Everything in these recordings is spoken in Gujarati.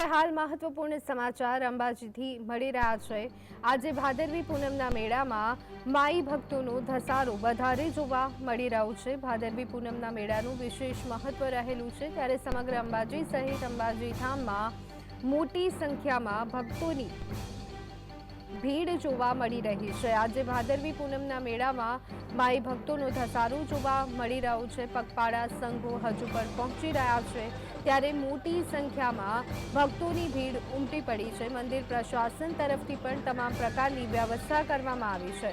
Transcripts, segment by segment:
હાલ મહત્વપૂર્ણ સમાચાર અંબાજીથી મળી રહ્યા છે. આજે ભાદરવી પૂનમના મેળામાં માઈ ભક્તોનો ધસારો વધારે જોવા મળી રહ્યો છે. ભાદરવી પૂનમના મેળાનું વિશેષ મહત્વ રહેલું છે. ત્યારે સમગ્ર અંબાજી સહિત અંબાજી ધામમાં મોટી સંખ્યામાં ભક્તોની ભીડ જોવા મળી રહી છે. આજે ભાદરવી પૂનમના મેળામાં માઈ ભક્તોનો ધસારો જોવા મળી રહ્યો છે. પગપાળા સંઘો હજુ પણ પહોંચી રહ્યા છે. ત્યારે મોટી સંખ્યામાં ભક્તોની ભીડ ઉમટી પડી છે. મંદિર પ્રશાસન તરફથી પણ તમામ પ્રકારની વ્યવસ્થા કરવામાં આવી છે.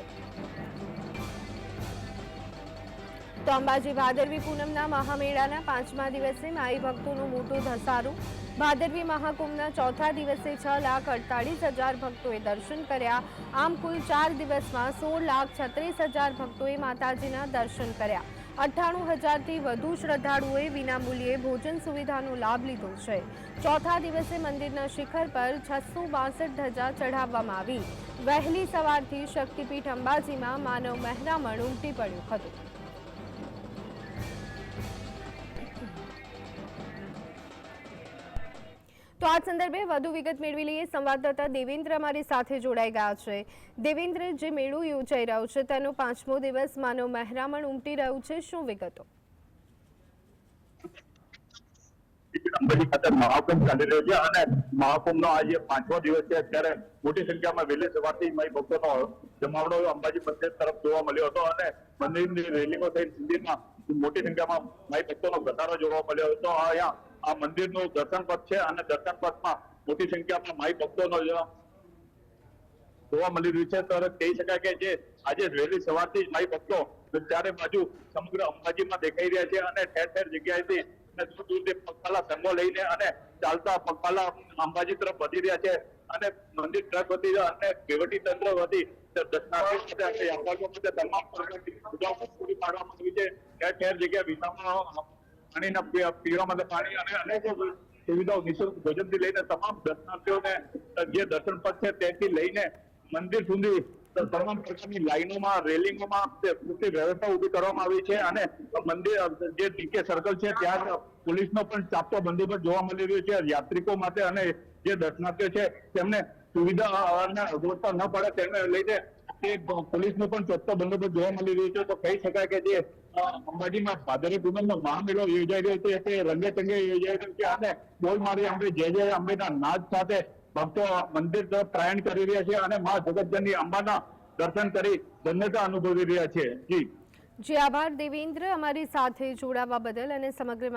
તો અંબાજી ભાદરવી પૂનમના મહામેળાના પાંચમા દિવસે માઈ ભક્તોનું મોટું ધસારું. ભાદરવી મહાકુંભના ચોથા દિવસે છ લાખ અડતાળીસ હજાર ભક્તોએ દર્શન કર્યા. આમ કુલ ચાર દિવસમાં સોળ લાખ છત્રીસ હજાર ભક્તોએ માતાજીના દર્શન કર્યા. અઠ્ઠાણું હજારથી વધુ શ્રદ્ધાળુઓએ વિનામૂલ્યે ભોજન સુવિધાનો લાભ લીધો છે. ચોથા દિવસે મંદિરના શિખર પર છસો બાસઠ ધજા ચઢાવવામાં આવી. વહેલી સવારથી શક્તિપીઠ અંબાજીમાં માનવ મહેરામણ ઉમટી પડ્યું હતું. તો આ સંદર્ભે વધુ વિગત મેળવી લઈએ. સંવાદદાતા દેવેન્દ્ર અમારી સાથે જોડાઈ ગયા છે. દેવેન્દ્ર, જે મેળો યોજાઈ રહ્યો છે, તેનો પાંચમો દિવસ માનવ મહેરામણ ઉમટી રહ્યું છે. શું વિગતો? અંબાજી મોટી સંખ્યામાં વહેલી અંબાજી મંદિર તરફ જોવા મળ્યો હતો અને મંદિરની રેલીઓ થઈ મંદિરમાં મોટી સંખ્યામાં માઈ ભક્તોનો ઘટાડો જોવા મળ્યો હતો. અહીંયા આ મંદિરનું દર્શન પથ છે અને દર્શન પથમાં મોટી સંખ્યામાં માઈ ભક્તોનો જોવા મળી રહ્યું છે. તો કહી શકાય કે જે આજે વહેલી સવારથી જ માઈ ભક્તો ચારે બાજુ સમગ્ર અંબાજીમાં દેખાઈ રહ્યા છે અને ઠેર ઠેર જગ્યાએથી અને દૂર દૂરથી પગપાલા સંગો લઈને અને ચાલતા પગપાલા અંબાજી તરફ વધી રહ્યા છે. અને મંદિર ટ્રસ્ટ વતી અને વહીવટી તંત્ર વતી તમામ પીવા માટે પાણી અને અનેક સુવિધાઓ નિઃશુલ્ક ભોજનથી લઈને તમામ દર્શનાર્થીઓને જે દર્શન પથ છે તેથી લઈને મંદિર સુધી તમામ પ્રકારની લાઈનોમાં, રેલિંગોમાં પૂરતી વ્યવસ્થા ઊભી કરવામાં આવી છે અને મંદિર, જે ડીકે સર્કલ છે, ત્યાં પોલીસનો પણ ચાપતો બંદોબસ્ત જોવા મળી રહ્યો છે. યાત્રિકો માટે અને જે દર્શનાર્થીઓ છે, તેમને સુવિધા ન પડે તેને લઈને તે પોલીસનો પણ ચોખ્ખો બંદોબસ્ત જોવા મળી રહ્યો છે. તો કહી શકાય કે જે અંબાજીમાં ભાદરી પૂનમનો મહામેળો યોજાઈ રહ્યો છે, તે રંગે ચંગે યોજાઈ રહ્યો છે અને બોલ મારી અંબે જય જય અંબેના નાદ સાથે ભક્તો મંદિર તરફ પ્રયાણ કરી રહ્યા છે અને મા જગતજનની અંબાના દર્શન કરી ધન્યતા અનુભવી રહ્યા છે. જી. જે, આભાર દેવેન્દ્ર. અમારી સાથે જોડાવા બદલ અને સમગ્ર